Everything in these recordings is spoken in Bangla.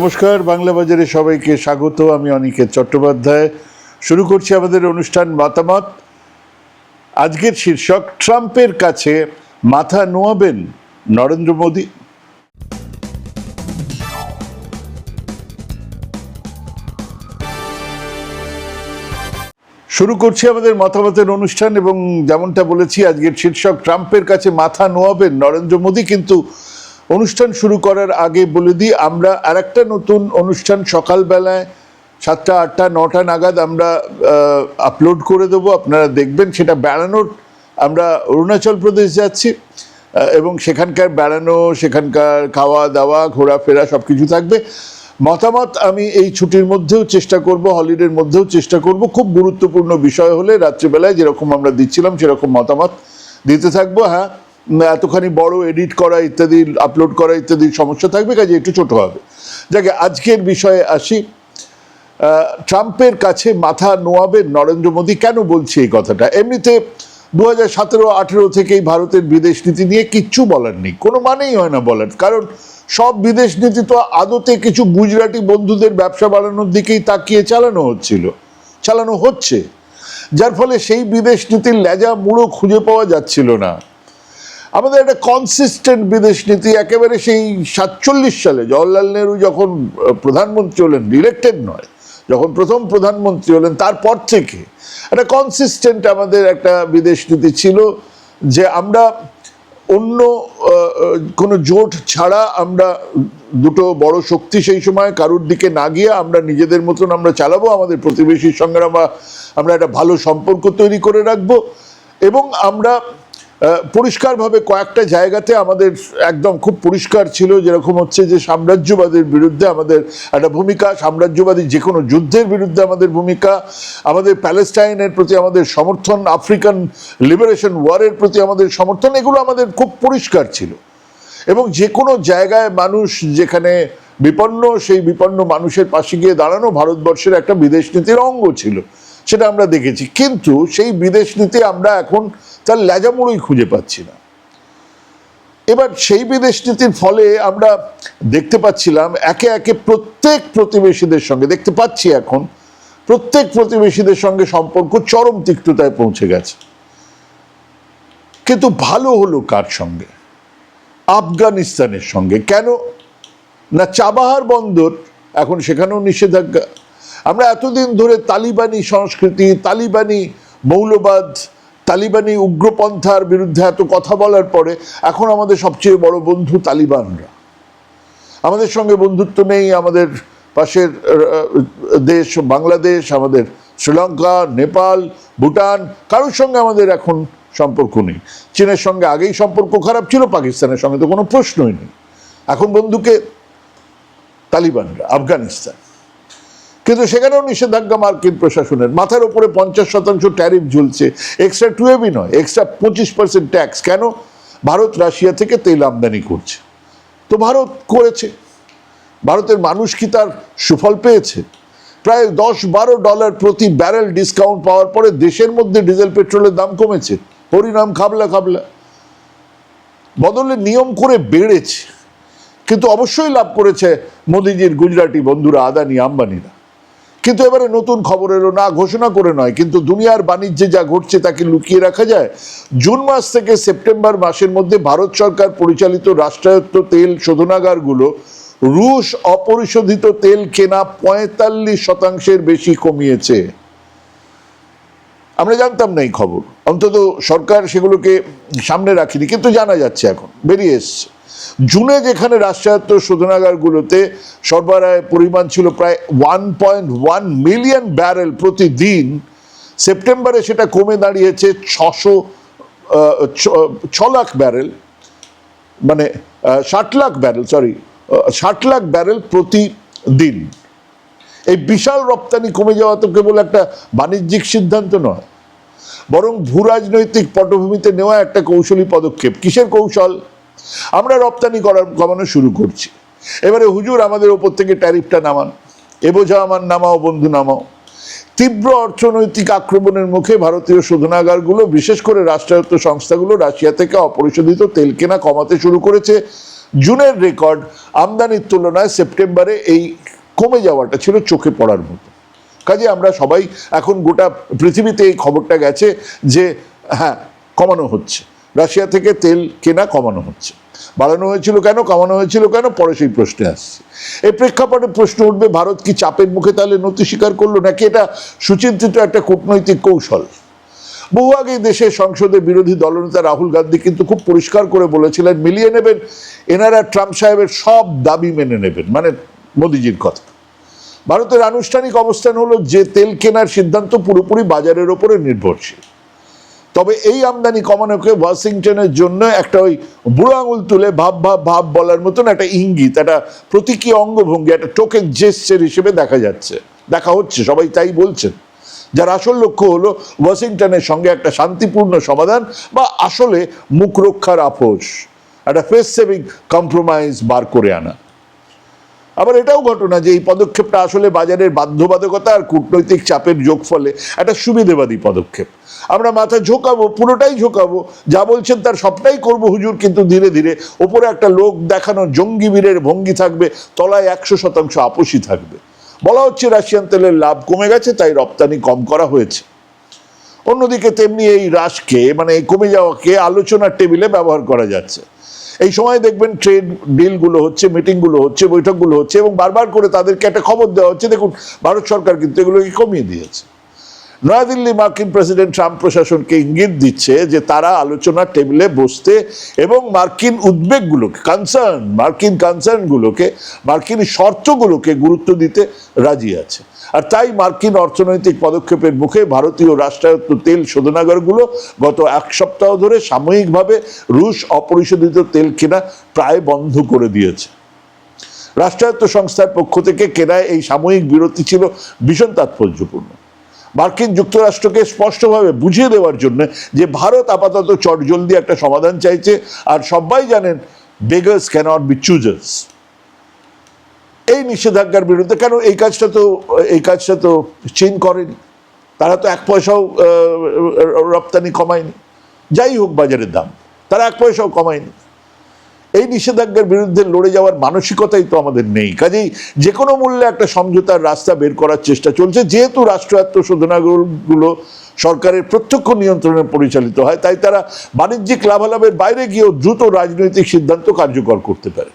নমস্কার, বাংলা বাজারে সবাইকে স্বাগত। আমি অনিকেত চট্টোপাধ্যায়। শুরু করছি আমাদের অনুষ্ঠান মতামত। আজকের শীর্ষক, ট্রাম্পের কাছে মাথা নোয়াবেন নরেন্দ্র মোদী। শুরু করছি আমাদের মতামতের অনুষ্ঠান এবং যেমনটা বলেছি, আজকের শীর্ষক, ট্রাম্পের কাছে মাথা নোয়াবেন নরেন্দ্র মোদী, কিন্তু অনুষ্ঠান শুরু করার আগে বলে দিই, আমরা আরেকটা নতুন অনুষ্ঠান সকালবেলায় সাতটা, আটটা, নটা নাগাদ আমরা আপলোড করে দেবো। আপনারা দেখবেন সেটা বেড়ানোর, আমরা অরুণাচল প্রদেশ যাচ্ছি এবং সেখানকার বেড়ানো, সেখানকার খাওয়া দাওয়া ঘোরাফেরা সব কিছু থাকবে। মতামত আমি এই ছুটির মধ্যেও চেষ্টা করব, হলিডের মধ্যেও চেষ্টা করব। খুব গুরুত্বপূর্ণ বিষয় হলে রাত্রিবেলায় যেরকম আমরা দিচ্ছিলাম, সেরকম মতামত দিতে থাকব। হ্যাঁ এতখানি বড় এডিট করা ইত্যাদি আপলোড করা ইত্যাদি সমস্যা থাকবে, কাজে একটু ছোট হবে। যাকে, আজকের বিষয়ে আসি। ট্রাম্পের কাছে মাথা নোয়াবেন নরেন্দ্র মোদী, কেন বলছি এই কথাটা? এমনিতে দু হাজার সতেরো, আঠেরো থেকেই ভারতের বিদেশ নীতি নিয়ে কিচ্ছু বলার নেই। কোনো মানেই হয় না বলার। কারণ সব বিদেশ নীতি তো আদতে কিছু গুজরাটি বন্ধুদের ব্যবসা বাড়ানোর দিকেই তাকিয়ে চালানো হচ্ছিল। চালানো হচ্ছে। যার ফলে সেই বিদেশ নীতির লেজা মুড়ো খুঁজে পাওয়া যাচ্ছিল না। আমাদের একটা কনসিস্টেন্ট বিদেশ নীতি, একেবারে সেই সাতচল্লিশ সালে জওয়াহরলাল নেহরু যখন প্রধানমন্ত্রী হলেন ডিরেক্টেড নয়, যখন প্রথম প্রধানমন্ত্রী হলেন, তারপর থেকে একটা কনসিস্টেন্ট আমাদের একটা বিদেশ নীতি ছিল যে আমরা অন্য কোনো জোট ছাড়া আমরা দুটো বড় শক্তি সেই সময়, কারুর দিকে না গিয়ে আমরা নিজেদের মতন আমরা চালাবো, আমাদের প্রতিবেশীর সঙ্গে আমরা আমরা একটা ভালো সম্পর্ক তৈরি করে রাখব এবং আমরা পরিষ্কারভাবে কয়েকটা জায়গাতে আমাদের একদম খুব পরিষ্কার ছিল, যেরকম হচ্ছে যে সাম্রাজ্যবাদের বিরুদ্ধে আমাদের একটা ভূমিকা, সাম্রাজ্যবাদী যে কোনো যুদ্ধের বিরুদ্ধে আমাদের ভূমিকা, আমাদের প্যালেস্টাইনের প্রতি আমাদের সমর্থন, আফ্রিকান লিবারেশন ওয়ারের প্রতি আমাদের সমর্থন, এগুলো আমাদের খুব পরিষ্কার ছিল। এবং যে কোনো জায়গায় মানুষ যেখানে বিপন্ন, সেই বিপন্ন মানুষের পাশে গিয়ে দাঁড়ানো ভারতবর্ষের একটা বিদেশ নীতির অঙ্গ ছিল। সেটা আমরা দেখেছি। কিন্তু সেই বিদেশ নীতি আমরা এখন তার ল্যাজামুড়োই খুঁজে পাচ্ছি না। এবার সেই বিদেশ নীতির ফলে আমরা দেখতে পাচ্ছিলাম একে একে প্রত্যেক প্রতিবেশীদের সঙ্গে, দেখতে পাচ্ছি এখন, প্রত্যেক প্রতিবেশীদের সঙ্গে সম্পর্ক চরম তিক্ততায় পৌঁছে গেছে। কিন্তু ভালো হলো কার সঙ্গে? আফগানিস্তানের সঙ্গে। কেন? না, চাবাহার বন্দর এখন সেখানেও নিষেধাজ্ঞা আমরা এতদিন ধরে তালিবানি সংস্কৃতি, তালিবানি মৌলবাদ, তালিবানি উগ্রপন্থার বিরুদ্ধে এত কথা বলার পরে এখন আমাদের সবচেয়ে বড় বন্ধু তালিবানরা। আমাদের সঙ্গে বন্ধুত্ব নেই আমাদের পাশের দেশ বাংলাদেশ, আমাদের শ্রীলঙ্কা, নেপাল, ভুটান, কারোর সঙ্গে আমাদের এখন সম্পর্ক নেই। চীনের সঙ্গে আগেই সম্পর্ক খারাপ ছিল, পাকিস্তানের সঙ্গে তো কোনো প্রশ্নই নেই। এখন বন্ধুকে তালিবানরা, আফগানিস্তান। কিন্তু সেখানেও নিষেধাজ্ঞা মার্কিন প্রশাসনের। মাথার উপরে পঞ্চাশ শতাংশ ট্যারিফ ঝুলছে। এক্সট্রা টুয়েবি নয়, এক্সট্রা পঁচিশ পার্সেন্ট ট্যাক্স। কেন? ভারত রাশিয়া থেকে তেল আমদানি করছে। তো ভারত করেছে। ভারতের মানুষ কি তার সুফল পেয়েছে? প্রায় দশ বারো ডলার প্রতি ব্যারেল ডিসকাউন্ট পাওয়ার পরে দেশের মধ্যে ডিজেল, পেট্রোলের দাম কমেছে। পরিণাম খাবলা খাবলা। বদলে নিয়ম করে বেড়েছে। কিন্তু অবশ্যই লাভ করেছে মোদিজির গুজরাটি বন্ধুরা আদানি, আম্বানিরা। কিন্তু এবারে নতুন খবর এলো না, ঘোষণা করে নয়, কিন্তু দুনিয়ার বাণিজ্যে যা ঘটছে তাকে লুকিয়ে রাখা যায়। জুন মাস থেকে সেপ্টেম্বর মাসের মধ্যে ভারত সরকার পরিচালিত রাষ্ট্রায়ত্ত তেল শোধনাগারগুলো রুশ অপরিশোধিত তেল কেনা পঁয়তাল্লিশ শতাংশের বেশি কমিয়েছে। আমরা জানতাম না এই খবর। অন্তত সরকার সেগুলোকে সামনে রাখিনি, কিন্তু জানা যাচ্ছে এখন, বেরিয়ে এসছে। জুনে যেখানে রাষ্ট্রায়ত্ত শোধনাগারগুলোতে সরবরাহের পরিমাণ ছিল প্রায় one point one million barrel প্রতিদিন, সেপ্টেম্বরে সেটা কমে দাঁড়িয়েছে ছশো ছ লাখ ব্যারেল মানে ষাট লাখ ব্যারেল সরি ষাট লাখ ব্যারেল প্রতিদিন। এই বিশাল রপ্তানি কমে যাওয়া তো কেবল একটা বাণিজ্যিক সিদ্ধান্ত নয় বরং ভূ রাজনৈতিক পটভূমিতে নেওয়া একটা কৌশলী পদক্ষেপ। কিসের কৌশল? আমরা রপ্তানি করার, কমানো শুরু করছি। এবারে হুজুর, আমাদের ওপর থেকে ট্যারিফটা নামান। এ বোঝা আমার নামাও বন্ধু, নামাও। তীব্র অর্থনৈতিক আক্রমণের মুখে ভারতীয় শোধনাগারগুলো, বিশেষ করে রাষ্ট্রায়ত্ত সংস্থাগুলো, রাশিয়া থেকে অপরিশোধিত তেল কেনা কমাতে শুরু করেছে। জুনের রেকর্ড আমদানির তুলনায় সেপ্টেম্বরে এই কমে যাওয়াটা ছিল চোখে পড়ার মতো। কাজে আমরা সবাই এখন গোটা পৃথিবীতে এই খবরটা গেছে যে হ্যাঁ কমানো হচ্ছে। রাশিয়া থেকে তেল কেনা কমানো হচ্ছে। বাড়ানো হয়েছিল কেন, কমানো হয়েছিল কেন, পরে সেই প্রশ্নে আসছে। এই প্রেক্ষাপটে প্রশ্ন উঠবে, ভারত কি চাপের মুখে তাহলে নতি স্বীকার করল, নাকি এটা সুচিন্তিত একটা কূটনৈতিক কৌশল? বহু আগে দেশের সংসদে বিরোধী দলনেতা রাহুল গান্ধী কিন্তু খুব পরিষ্কার করে বলেছিলেন, মিলিয়ে নেবেন এনারা ট্রাম্প সাহেবের সব দাবি মেনে নেবেন মানে মোদিজির কথা। ভারতের আনুষ্ঠানিক অবস্থান হলো যে তেল কেনার সিদ্ধান্ত পুরোপুরি বাজারের ওপরে নির্ভরশীল। তবে এই আমদানি কমানোকে ওয়াশিংটনের জন্য একটা ওই বুড়ো আঙুল তুলে ভাব ভাব ভাব বলার মতন একটা ইঙ্গিত, একটা প্রতীকী অঙ্গভঙ্গি, একটা টোকেন জেস্টার হিসেবে দেখা যাচ্ছে, দেখা হচ্ছে, সবাই তাই বলছেন। যার আসল লক্ষ্য হলো ওয়াশিংটনের সঙ্গে একটা শান্তিপূর্ণ সমাধান বা আসলে মুখ রক্ষার আপোষ, একটা ফেস সেভিং কম্প্রোমাইজ বার করে আনা। আবার এটাও ঘটনা যে এই পদক্ষেপটা আসলে বাজারের বাধ্যবাধকতা আর কূটনৈতিক চাপের যোগ ফলে একটা সুবিধেবাদী পদক্ষেপ। আমরা মাথা ঝোঁকাবো, পুরোটাই ঝোঁকাবো। যা বলছেন তার সবটাই করব হুজুর, কিন্তু ধীরে ধীরে ওপরে একটা লোক দেখানো জঙ্গি বীরের ভঙ্গি থাকবে, তলায় একশো শতাংশ আপোষী থাকবে। বলা হচ্ছে রাশিয়ান তেলের লাভ কমে গেছে, তাই রপ্তানি কম করা হয়েছে। অন্যদিকে তেমনি এই হ্রাসকে মানে কমে যাওয়াকে আলোচনার টেবিলে ব্যবহার করা যাচ্ছে। এই সময় দেখবেন ট্রেড ডিলগুলো হচ্ছে মিটিংগুলো হচ্ছে, বৈঠকগুলো হচ্ছে এবং বারবার করে তাদেরকে একটা খবর দেওয়া হচ্ছে। দেখুন, ভারত সরকার কিন্তু এগুলোকে কমিয়ে দিয়েছে। নয়াদিল্লি মার্কিন প্রেসিডেন্ট ট্রাম্প প্রশাসনকে ইঙ্গিত দিচ্ছে যে তারা আলোচনার টেবিলে বসতে এবং মার্কিন উদ্বেগগুলোকে কনসার্ন মার্কিন কনসার্নগুলোকে মার্কিন শর্তগুলোকে গুরুত্ব দিতে রাজি আছে। আর তাই মার্কিন অর্থনৈতিক পদক্ষেপের মুখে ভারতীয় রাষ্ট্রায়ত্ত তেল শোধনাগারগুলো গত এক সপ্তাহ ধরে সাময়িকভাবে রুশ অপরিশোধিত তেল কেনা প্রায় বন্ধ করে দিয়েছে। রাষ্ট্রায়ত্ত সংস্থার পক্ষ থেকে কেনায় এই সাময়িক বিরতি ছিল ভীষণ তাৎপর্যপূর্ণ। মার্কিন যুক্তরাষ্ট্রকে স্পষ্টভাবে বুঝিয়ে দেওয়ার জন্য যে ভারত আপাতত চটজলদি একটা সমাধান চাইছে, আর সবাই জানেন বেগার্স ক্যানট বি চুজার্স। এই নিষেধাজ্ঞার বিরুদ্ধে, কেন এই কাজটা তো, এই কাজটা তো চীন করেনি? তারা তো এক পয়সাও রপ্তানি কমায়নি। যাই হোক বাজারের দাম, তারা এক পয়সাও কমায়নি। এই নিষেধাজ্ঞার বিরুদ্ধে লড়ে যাওয়ার মানসিকতাই তো আমাদের নেই। কাজেই যে কোনো মূল্যে একটা সমঝোতার রাস্তা বের করার চেষ্টা চলছে, যেহেতু রাষ্ট্রায়ত্ত শোধনাগারগুলো সরকারের প্রত্যক্ষ নিয়ন্ত্রণে পরিচালিত হয়, তাই তারা বাণিজ্যিক লাভালাভের বাইরে গিয়েও দ্রুত রাজনৈতিক সিদ্ধান্ত কার্যকর করতে পারে।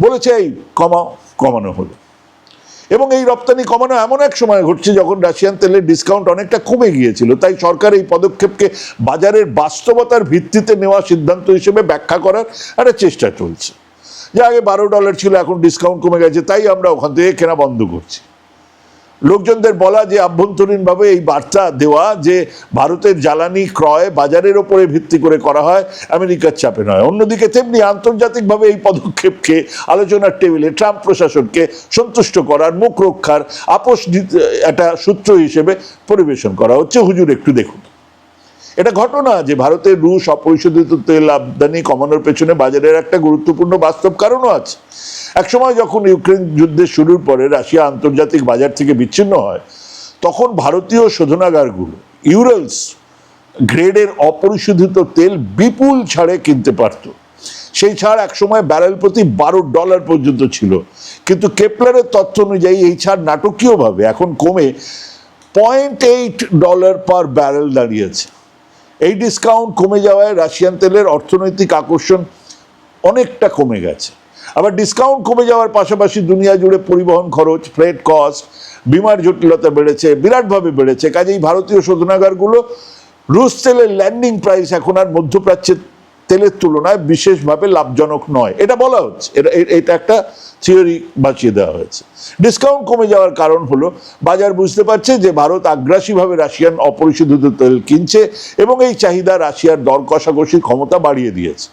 বলেছে এই, কমা, কমানো হলো। এবং এই রপ্তানি কমানো এমন এক সময় ঘটছে যখন রাশিয়ান তেলের ডিসকাউন্ট অনেকটা কমে গিয়েছিল। তাই সরকার এই পদক্ষেপকে বাজারের বাস্তবতার ভিত্তিতে নেওয়া সিদ্ধান্ত হিসেবে ব্যাখ্যা করার একটা চেষ্টা চলছে। যে আগে বারো ডলার ছিল, এখন ডিসকাউন্ট কমে গেছে, তাই আমরা ওখান থেকে কেনা বন্ধ করছি। লোকজনদের বলা যে আভ্যন্তরীণভাবে এই বার্তা দেওয়া যে ভারতের জ্বালানি ক্রয় বাজারের ওপরে ভিত্তি করে করা হয়, আমেরিকার চাপে নয়। অন্যদিকে তেমনি আন্তর্জাতিকভাবে এই পদক্ষেপকে আলোচনার টেবিলে ট্রাম্প প্রশাসনকে সন্তুষ্ট করার, মুখ রক্ষার, আপোষ একটা সূত্র হিসেবে পরিবেশন করা হচ্ছে। হুজুর, একটু দেখুন। এটা ঘটনা যে ভারতের রুশ অপরিশোধিত তেল আমদানি কমানোর পেছনে বাজারের একটা গুরুত্বপূর্ণ বাস্তব কারণও আছে। একসময় যখন ইউক্রেন যুদ্ধের শুরুর পরে রাশিয়া আন্তর্জাতিক বাজার থেকে বিচ্ছিন্ন হয়, তখন ভারতীয় শোধনাগারগুলো, ইউরালস, গ্রেডের অপরিশোধিত তেল বিপুল ছাড়ে কিনতে পারত। সেই ছাড় একসময় ব্যারেল প্রতি বারো ডলার পর্যন্ত ছিল। কিন্তু কেপলারের তথ্য অনুযায়ী এই ছাড় নাটকীয়ভাবে এখন কমে point eight dollar per barrel দাঁড়িয়েছে। এই ডিসকাউন্ট কমে যাওয়ায় রাশিয়ান তেলের অর্থনৈতিক আকর্ষণ অনেকটা কমে গেছে। আবার ডিসকাউন্ট কমে যাওয়ার পাশাপাশি দুনিয়া জুড়ে পরিবহন খরচ ফ্রেট কস্ট বিমার জটিলতা বেড়েছে, বিরাটভাবে বেড়েছে। কাজেই ভারতীয় শোধনাগারগুলো রুশ তেলের ল্যান্ডিং প্রাইস এখন আর মধ্যপ্রাচ্যের তেলের তুলনায় বিশেষভাবে লাভজনক নয়। এটা বলা হচ্ছে। এটা এটা একটা থিওরি বাঁচিয়ে দেওয়া হয়েছে। ডিসকাউন্ট কমে যাওয়ার কারণ হলো, বাজার বুঝতে পারছে যে ভারত আগ্রাসীভাবে রাশিয়ান অপরিশোধিত তেল কিনছে এবং এই চাহিদা রাশিয়ার দর কষাকষির ক্ষমতা বাড়িয়ে দিয়েছে।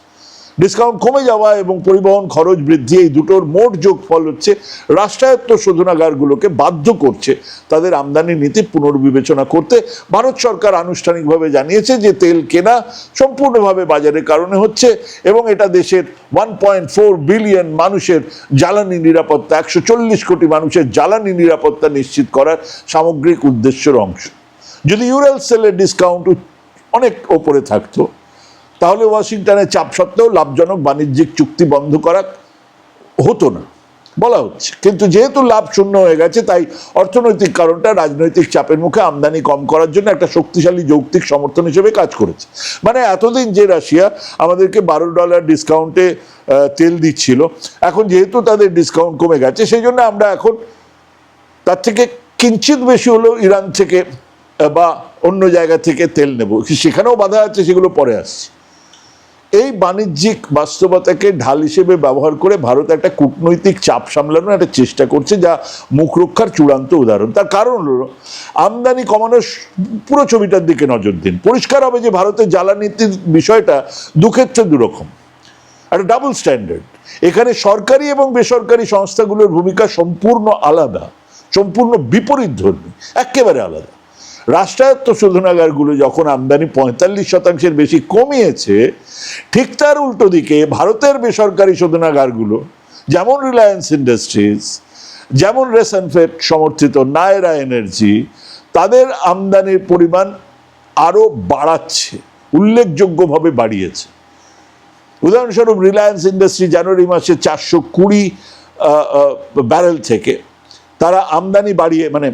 ডিসকাউন্ট কমে যাওয়া এবং পরিবহন খরচ বৃদ্ধি, এই দুটোর মোট যোগফল হচ্ছে রাষ্ট্রায়ত্ত শোধনাগারগুলোকে বাধ্য করছে তাদের আমদানি নীতি পুনর্বিবেচনা করতে। ভারত সরকার আনুষ্ঠানিকভাবে জানিয়েছে যে তেল কেনা সম্পূর্ণভাবে বাজারের কারণে হচ্ছে এবং এটা দেশের ওয়ান পয়েন্ট ফোর বিলিয়ন মানুষের জ্বালানি নিরাপত্তা, একশো চল্লিশ কোটি মানুষের জ্বালানি নিরাপত্তা নিশ্চিত করার সামগ্রিক উদ্দেশ্যের অংশ। যদি ইউরাল সেলের ডিসকাউন্ট অনেক ওপরে থাকতো তাহলে ওয়াশিংটনের চাপ সত্ত্বেও লাভজনক বাণিজ্যিক চুক্তি বন্ধ করা হতো না, বলা হচ্ছে। কিন্তু যেহেতু লাভ শূন্য হয়ে গেছে, তাই অর্থনৈতিক কারণটা রাজনৈতিক চাপের মুখে আমদানি কম করার জন্য একটা শক্তিশালী যৌক্তিক সমর্থন হিসেবে কাজ করেছে। মানে এতদিন যে রাশিয়া আমাদেরকে বারো ডলার ডিসকাউন্টে তেল দিচ্ছিল, এখন যেহেতু তাদের ডিসকাউন্ট কমে গেছে, সেই জন্য আমরা এখন তার থেকে কিঞ্চিত বেশি হলেও ইরান থেকে বা অন্য জায়গা থেকে তেল নেব। সেখানেও বাধা আছে, সেগুলো পরে আসছে। এই বাণিজ্যিক বাস্তবতাকে ঢাল হিসেবে ব্যবহার করে ভারত একটা কূটনৈতিক চাপ সামলানোর একটা চেষ্টা করছে যা মুখ রক্ষার চূড়ান্ত উদাহরণ। তার কারণ হলো, আমদানি কমানোর পুরো ছবিটার দিকে নজর দিন। পরিষ্কার হবে যে ভারতের জ্বালানীতির বিষয়টা দুক্ষেত্রে দুরকম। একটা ডাবল স্ট্যান্ডার্ড এখানে সরকারি এবং বেসরকারি সংস্থাগুলোর ভূমিকা সম্পূর্ণ আলাদা, সম্পূর্ণ বিপরীত ধর্মী একেবারে আলাদা। রাষ্ট্রায়ত্ত শোধনাগারগুলো যখন আমদানি পঁয়তাল্লিশ শতাংশের বেশি কমিয়েছে, ঠিক তার উল্টো দিকে ভারতের বেসরকারি শোধনাগারগুলো, যেমন রিলায়েন্স ইন্ডাস্ট্রিজ যেমন রেসনফেট সমর্থিত নায়রা এনার্জি তাদের আমদানির পরিমাণ আরও বাড়াচ্ছে, উল্লেখযোগ্যভাবে বাড়িয়েছে। উদাহরণস্বরূপ রিলায়েন্স ইন্ডাস্ট্রি জানুয়ারি মাসে চারশো কুড়ি ব্যারেল থেকে তারা আমদানি বাড়িয়ে মানে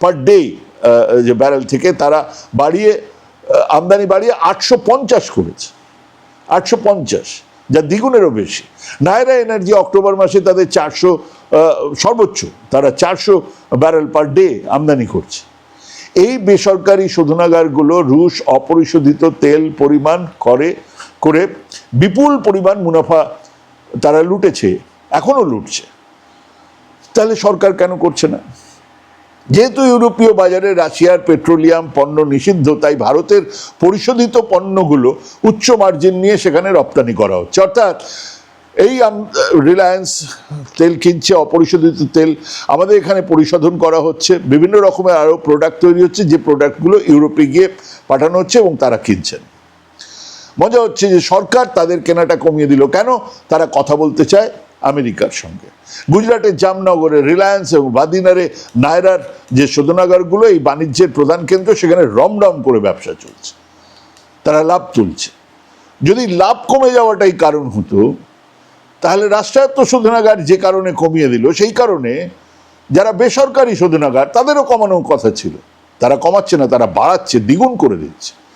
পার ডে যে ব্যারেল থেকে তারা বাড়িয়ে আমদানি বাড়িয়ে আটশো পঞ্চাশ করেছে। আটশো পঞ্চাশ, যা দ্বিগুণেরও বেশি। নায়রা এনার্জি অক্টোবর মাসে তাদের চারশো সর্বোচ্চ, তারা চারশো ব্যারেল পার ডে আমদানি করছে। এই বেসরকারি শোধনাগারগুলো রুশ অপরিশোধিত তেল পরিমাণ করে করে বিপুল পরিমাণ মুনাফা তারা লুটেছে এখনও লুটছে। তাহলে সরকার কেন করছে না? যেহেতু ইউরোপীয় বাজারে রাশিয়ার পেট্রোলিয়াম পণ্য নিষিদ্ধ, তাই ভারতের পরিশোধিত পণ্যগুলো উচ্চ মার্জিন নিয়ে সেখানে রপ্তানি করা হচ্ছে। অর্থাৎ এই রিলায়েন্স তেল কিনছে, অপরিশোধিত তেল আমাদের এখানে পরিশোধন করা হচ্ছে। বিভিন্ন রকমের আরও প্রোডাক্ট তৈরি হচ্ছে, যে প্রোডাক্টগুলো ইউরোপে গিয়ে পাঠানো হচ্ছে এবং তারা কিনছেন। মজা হচ্ছে যে সরকার তাদের কেনাটা কমিয়ে দিল। কেন? তারা কথা বলতে চায়। আমেরিকার সঙ্গে। গুজরাটের জামনগরে রিলায়েন্স এবং বাদিনারে নায়রার যে শোধনাগারগুলো, এই বাণিজ্যের প্রধান কেন্দ্র, সেখানে রমরম করে ব্যবসা চলছে। তারা লাভ তুলছে। যদি লাভ কমে যাওয়াটাই কারণ হতো, তাহলে রাষ্ট্রায়ত্ত শোধনাগার যে কারণে কমিয়ে দিল, সেই কারণে যারা বেসরকারি শোধনাগার, তাদেরও কমানোর কথা ছিল। তারা কমাচ্ছে না, তারা বাড়াচ্ছে, দ্বিগুণ করে দিচ্ছে।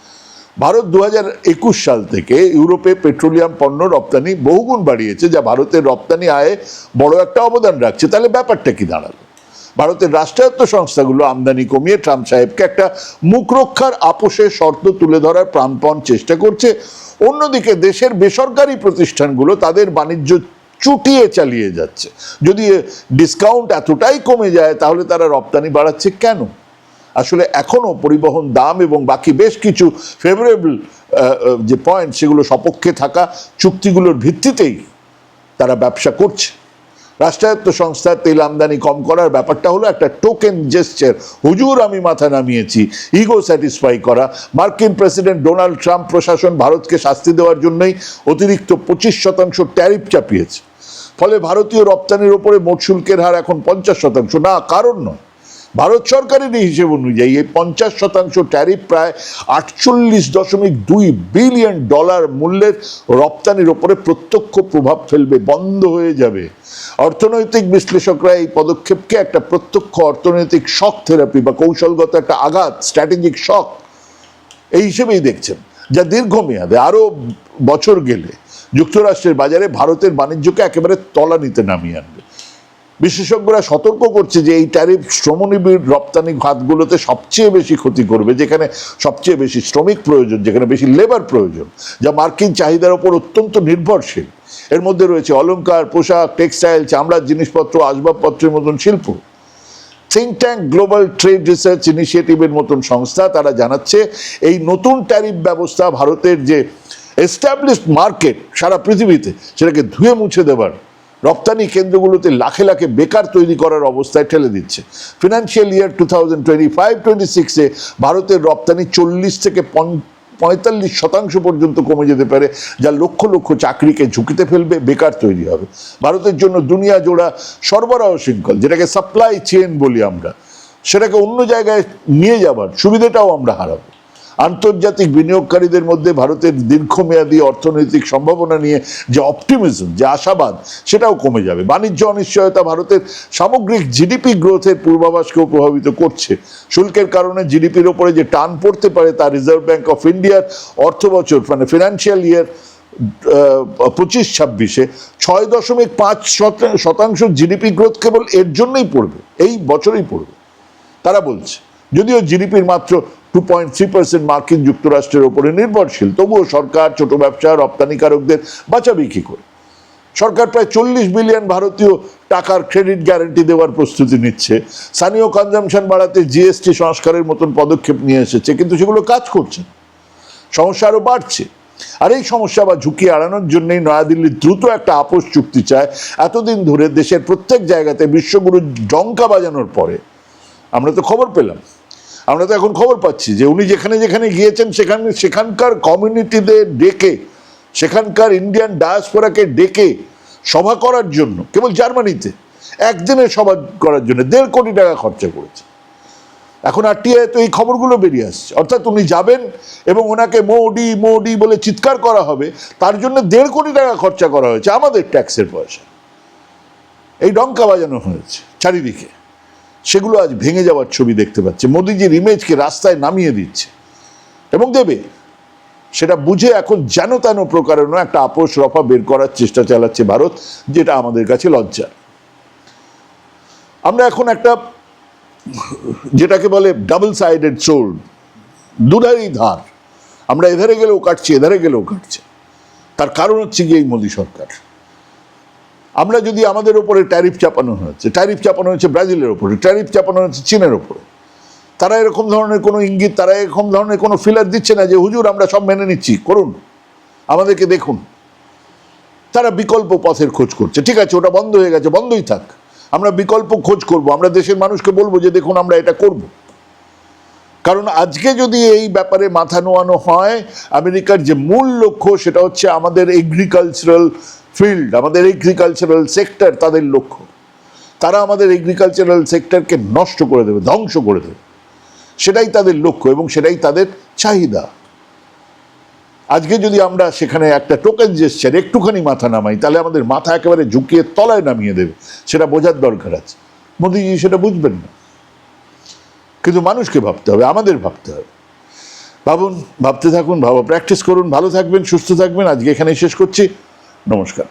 ভারত দু সাল থেকে ইউরোপে পেট্রোলিয়াম পণ্য রপ্তানি বহুগুণ বাড়িয়েছে, যা ভারতের রপ্তানি আয়ে বড় একটা অবদান রাখছে। তাহলে ব্যাপারটা কি দাঁড়াল? ভারতের রাষ্ট্রায়ত্ত সংস্থাগুলো আমদানি কমিয়ে ট্রাম্প সাহেবকে একটা মুখ রক্ষার আপোষের শর্ত তুলে ধরার প্রাণপণ চেষ্টা করছে। অন্যদিকে দেশের বেসরকারি প্রতিষ্ঠানগুলো তাদের বাণিজ্য চুটিয়ে চালিয়ে যাচ্ছে। যদি ডিসকাউন্ট এতটাই কমে যায়, তাহলে তারা রপ্তানি বাড়াচ্ছে কেন? আসলে এখনও পরিবহন দাম এবং বাকি বেশ কিছু ফেভারেবল যে পয়েন্ট সেগুলো সপক্ষে থাকা চুক্তিগুলোর ভিত্তিতেই তারা ব্যবসা করছে। রাষ্ট্রায়ত্ত সংস্থার তেল আমদানি কম করার ব্যাপারটা হলো একটা টোকেন জেস্টার হুজুর, আমি মাথা নামিয়েছি। ইগো স্যাটিসফাই করা। মার্কিন প্রেসিডেন্ট ডোনাল্ড ট্রাম্প প্রশাসন ভারতকে শাস্তি দেওয়ার জন্যই অতিরিক্ত পঁচিশ শতাংশ ট্যারিফ চাপিয়েছে। ফলে ভারতীয় রপ্তানির ওপরে মোট শুল্কের হার এখন পঞ্চাশ শতাংশ। না, কারণ নয়। ভারত সরকারের হিসেব অনুযায়ী এই পঞ্চাশ শতাংশ ট্যারিফ প্রায় আটচল্লিশ দশমিক দুই বিলিয়ন ডলার মূল্যের রপ্তানির ওপরে প্রত্যক্ষ প্রভাব ফেলবে, বন্ধ হয়ে যাবে। অর্থনৈতিক বিশ্লেষকরা এই পদক্ষেপকে একটা প্রত্যক্ষ অর্থনৈতিক শক থেরাপি বা কৌশলগত একটা আঘাত স্ট্র্যাটেজিক শখ এই হিসেবেই দেখছেন, যা দীর্ঘমেয়াদে আরও বছর গেলে যুক্তরাষ্ট্রের বাজারে ভারতের বাণিজ্যকে একেবারে তলানিতে নামিয়ে আনবে। বিশেষজ্ঞরা সতর্ক করছে যে এই ট্যারিফ শ্রমনিবিড় রপ্তানি খাতগুলোতে সবচেয়ে বেশি ক্ষতি করবে, যেখানে সবচেয়ে বেশি শ্রমিক প্রয়োজন, যেখানে বেশি লেবার প্রয়োজন, যা মার্কিন চাহিদার ওপর অত্যন্ত নির্ভরশীল। এর মধ্যে রয়েছে অলংকার, পোশাক টেক্সটাইল চামড়ার জিনিসপত্র, আসবাবপত্রের মতন শিল্প। Think tank global trade research ইনিশিয়েটিভের মতন সংস্থা, তারা জানাচ্ছে, এই নতুন ট্যারিফ ব্যবস্থা ভারতের যে এস্টাবলিশড মার্কেট সারা পৃথিবীতে, সেটাকে ধুয়ে মুছে দেবার রপ্তানি কেন্দ্রগুলোতে লাখে লাখে বেকার তৈরি করার অবস্থায় ঠেলে দিচ্ছে। Financial year two thousand twenty five twenty সিক্সে ভারতের রপ্তানি চল্লিশ থেকে পন, পঁয়তাল্লিশ শতাংশ পর্যন্ত কমে যেতে পারে, যা লক্ষ লক্ষ চাকরিকে ঝুঁকিতে ফেলবে, বেকার তৈরি হবে। ভারতের জন্য দুনিয়া জোড়া সরবরাহ শৃঙ্খল, যেটাকে সাপ্লাই চেন বলি আমরা। সেটাকে অন্য জায়গায় নিয়ে যাবার সুবিধাটাও আমরা হারাবো। আন্তর্জাতিক বিনিয়োগকারীদের মধ্যে ভারতের দীর্ঘমেয়াদী অর্থনৈতিক সম্ভাবনা নিয়ে যে অপটিমিজম, যে আশাবাদ, সেটাও কমে যাবে। বাণিজ্য অনিশ্চয়তা ভারতের সামগ্রিক জিডিপি গ্রোথের পূর্বাভাসকেও প্রভাবিত করছে। শুল্কের কারণে জিডিপির ওপরে যে টান পড়তে পারে তা রিজার্ভ ব্যাংক অফ ইন্ডিয়ার অর্থ বছর মানে ফিনান্সিয়াল ইয়ার পঁচিশ ছাব্বিশে ছয় দশমিক পাঁচ শতা- শতাংশ জিডিপি গ্রোথ কেবল এর জন্যই পড়বে, এই বছরেই পড়বে। তারা বলছে, যদিও জিডিপির মাত্র টু পয়েন্ট থ্রি পার্সেন্ট মার্কিন যুক্তরাষ্ট্রের ওপরে নির্ভরশীল। তবুও সরকার, ছোট ব্যবসা, রপ্তানিকারকদের বাঁচাবে কি করে? সরকার প্রায় চল্লিশ বিলিয়ন ভারতীয় টাকার ক্রেডিট গ্যারান্টি দেওয়ার প্রস্তুতি নিচ্ছে। স্থানীয় কনজামশন বাড়াতে জিএসটি সংস্কারের মতন পদক্ষেপ নিয়ে এসেছে, কিন্তু সেগুলো কাজ করছে সমস্যা আরও বাড়ছে। আর এই সমস্যা বা ঝুঁকি এড়ানোর জন্যই নয়াদিল্লি দ্রুত একটা আপোষ চুক্তি চায়। এতদিন ধরে দেশের প্রত্যেক জায়গাতে বিশ্বগুরু ডঙ্কা বাজানোর পরে আমরা তো খবর পেলাম। আমরা তো এখন খবর পাচ্ছি যে উনি যেখানে যেখানে গিয়েছেন, সেখানে সেখানকার কমিউনিটিদের ডেকে, সেখানকার ইন্ডিয়ান ডায়াসপোরাকে ডেকে সভা করার জন্য, কেবল জার্মানিতে একদিনের সভা করার জন্য দেড় কোটি টাকা খরচা করেছে। এখন আরটিআই তো এই খবরগুলো বেরিয়ে আসছে। অর্থাৎ উনি যাবেন এবং ওনাকে মোডি মোডি বলে চিৎকার করা হবে, তার জন্য দেড় কোটি টাকা খরচা করা হয়েছে আমাদের ট্যাক্সের পয়সা। এই ডঙ্কা বাজানো হয়েছে চারিদিকে। সেগুলো আজ ভেঙে যাওয়ার ছবি দেখতে পাচ্ছে। মোদিজির ইমেজকে রাস্তায় নামিয়ে দিচ্ছে। এবং দেবে, সেটা বুঝে এখন যেন তেন প্রকারেণ একটা আপোষ রফা বের করার চেষ্টা চালাচ্ছে ভারত, যেটা আমাদের কাছে লজ্জা। আমরা এখন একটা, যেটাকে বলে ডাবল সাইডেড সোল্ড দুধারেই ধার। আমরা এধারে গেলেও কাটছি, এধারে গেলেও কাটছে। তার কারণ হচ্ছে গিয়ে এই মোদী সরকার। আমরা যদি আমাদের ওপরে ট্যারিফ চাপানো হয়েছে ট্যারিফ চাপানো হয়েছে ব্রাজিলের ওপরে ট্যারিফ চাপানো হয়েছে চীনের ওপরে তারা এরকম ধরনের কোনো ইঙ্গিত, তারা এরকম ধরনের কোনো ফিলার দিচ্ছে না যে, হুজুর, আমরা সব মেনে নিচ্ছি, করুন, আমাদেরকে দেখুন। তারা বিকল্প পথের খোঁজ করছে, ঠিক আছে, ওটা বন্ধ হয়ে গেছে, বন্ধই থাক, আমরা বিকল্প খোঁজ করব, আমরা দেশের মানুষকে বলব যে, দেখুন, আমরা এটা করব। কারণ আজকে যদি এই ব্যাপারে মাথা নোয়ানো হয়, আমেরিকার যে মূল লক্ষ্য, সেটা হচ্ছে আমাদের এগ্রিকালচারাল ফিল্ড আমাদের এগ্রিকালচারাল সেক্টর তাদের লক্ষ্য। তারা আমাদের এগ্রিকালচারাল সেক্টরকে নষ্ট করে দেবে, ধ্বংস করে দেবে। সেটাই তাদের লক্ষ্য এবং সেটাই তাদের চাহিদা। আজকে যদি আমরা সেখানে একটা টোকেন জেসচার একটুখানি মাথা নামাই, তাহলে আমাদের মাথা একেবারে ঝুঁকিয়ে তলায় নামিয়ে দেবে। সেটা বোঝার দরকার আছে। মোদিজি সেটা বুঝবেন না। কিন্তু মানুষকে ভাবতে হবে, আমাদের ভাবতে হবে। ভাবুন, ভাবতে থাকুন ভাবা প্র্যাকটিস করুন, ভালো থাকবেন, সুস্থ থাকবেন। আজকে এখানেই শেষ করছি। নমস্কার।